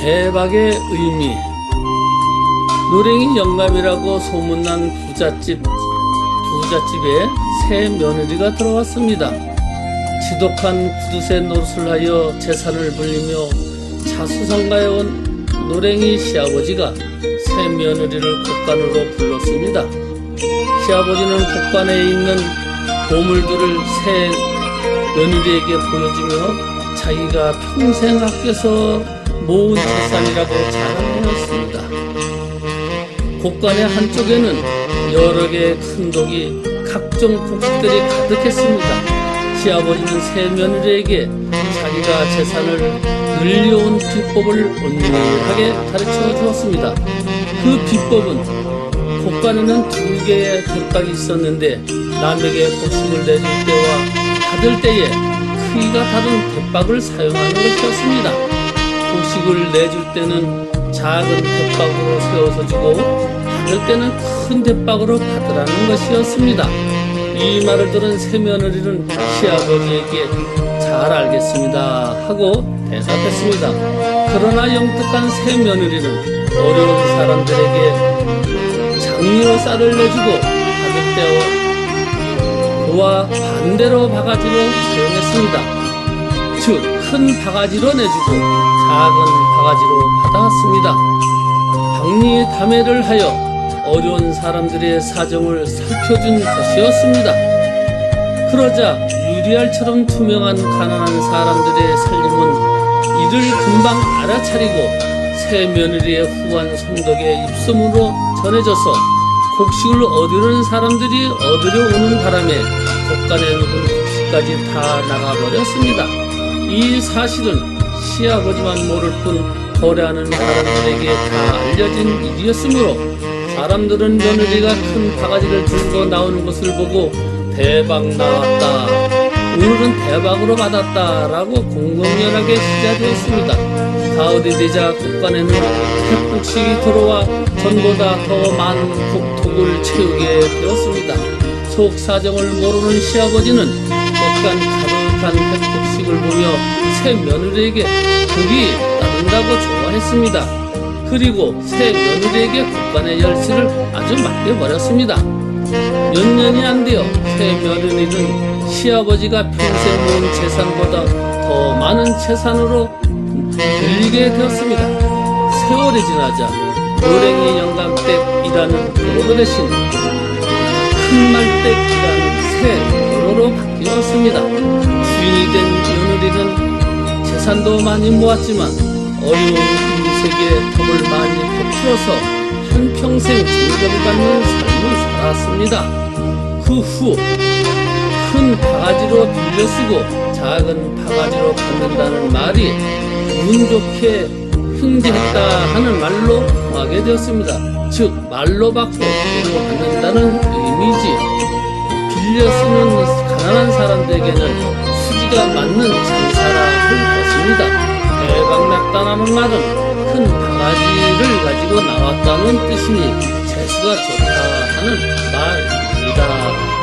대박의 의미 노랭이 영감이라고 소문난 부잣집 부잣집에 새 며느리가 들어왔습니다. 지독한 구두쇠 노릇을 하여 재산을 불리며 자수성가해 온 노랭이 시아버지가 새 며느리를 곡간으로 불렀습니다. 시아버지는 곡간에 있는 보물들을 새 며느리에게 보여주며 자기가 평생 아껴서 모은 재산이라고 자랑하였습니다. 곡간의 한쪽에는 여러 개의 큰 독이 각종 곡식들이 가득했습니다. 시아버지는 새 며느리에게 자기가 재산을 늘려온 비법을 은밀하게 가르쳐 주었습니다. 그 비법은 곡간에는 두 개의 대박이 있었는데 남에게 곡식을 내줄 때와 받을 때에 크기가 다른 대박을 사용하는 것이었습니다. 곡식을 내줄 때는 작은 대박으로 세워서 주고 받을 때는 큰 대박으로 받으라는 것이었습니다. 이 말을 들은 새 며느리는 시아버지에게 잘 알겠습니다 하고 대답했습니다. 그러나 영특한 새 며느리는 어려운 사람들에게 장미로 쌀을 내주고 받을 때와 그와 반대로 바가지로 사용했습니다. 즉 큰 바가지로 내주고 작은 바가지로 받아왔습니다. 박리의 담회를 하여 어려운 사람들의 사정을 살펴준 것이었습니다. 그러자 유리알처럼 투명한 가난한 사람들의 살림은 이를 금방 알아차리고 새 며느리의 후한 성덕의 입소문으로 전해져서 곡식을 얻으려는 사람들이 얻으려 오는 바람에 곡간에 묵은 곡식까지 다 나가버렸습니다. 이 사실은 시아버지만 모를 뿐 거래하는 사람들에게 다 알려진 일이었으므로 사람들은 며느리가 큰 바가지를 들고 나오는 것을 보고 대박 나왔다. 오늘은 대박으로 받았다 라고 공공연하게 시작되었습니다. 가을이 되자 국간에는 햇국식이 들어와 전보다 더 많은 곡톡을 채우게 되었습니다. 속 사정을 모르는 시아버지는 겉간 가득한 햇국식을 보며 새 며느리에게 복이 따른다고 좋아했습니다. 그리고 새 며느리에게 국간의 열쇠를 아주 맡겨버렸습니다. 몇 년이 안 되어 새 며느리는 시아버지가 평생 모은 재산보다 더 많은 재산으로 늘리게 되었습니다. 세월이 지나자 노랭이 영감댁이라는 도로 대신 큰 말댁이라는 새 도로로 바뀌었습니다. 주인이 된 며느리는 재산도 많이 모았지만 어려운 인생에 덕을 많이 베풀어서 한평생 존경받는 삶을 살았습니다. 그 후 큰 바가지로 빌려 쓰고 작은 바가지로 갖는다는 말이 운 좋게 흥진했다 하는 말로 통하게 되었습니다. 즉 말로 받고 배로 받는다는 의미지. 빌려 쓰는 가난한 사람들에게는 이가 맞는 장사라 할 것입니다. 대박났다나는 말은 큰 바가지를 가지고 나왔다는 뜻이니 재수가 좋다 하는 말입니다.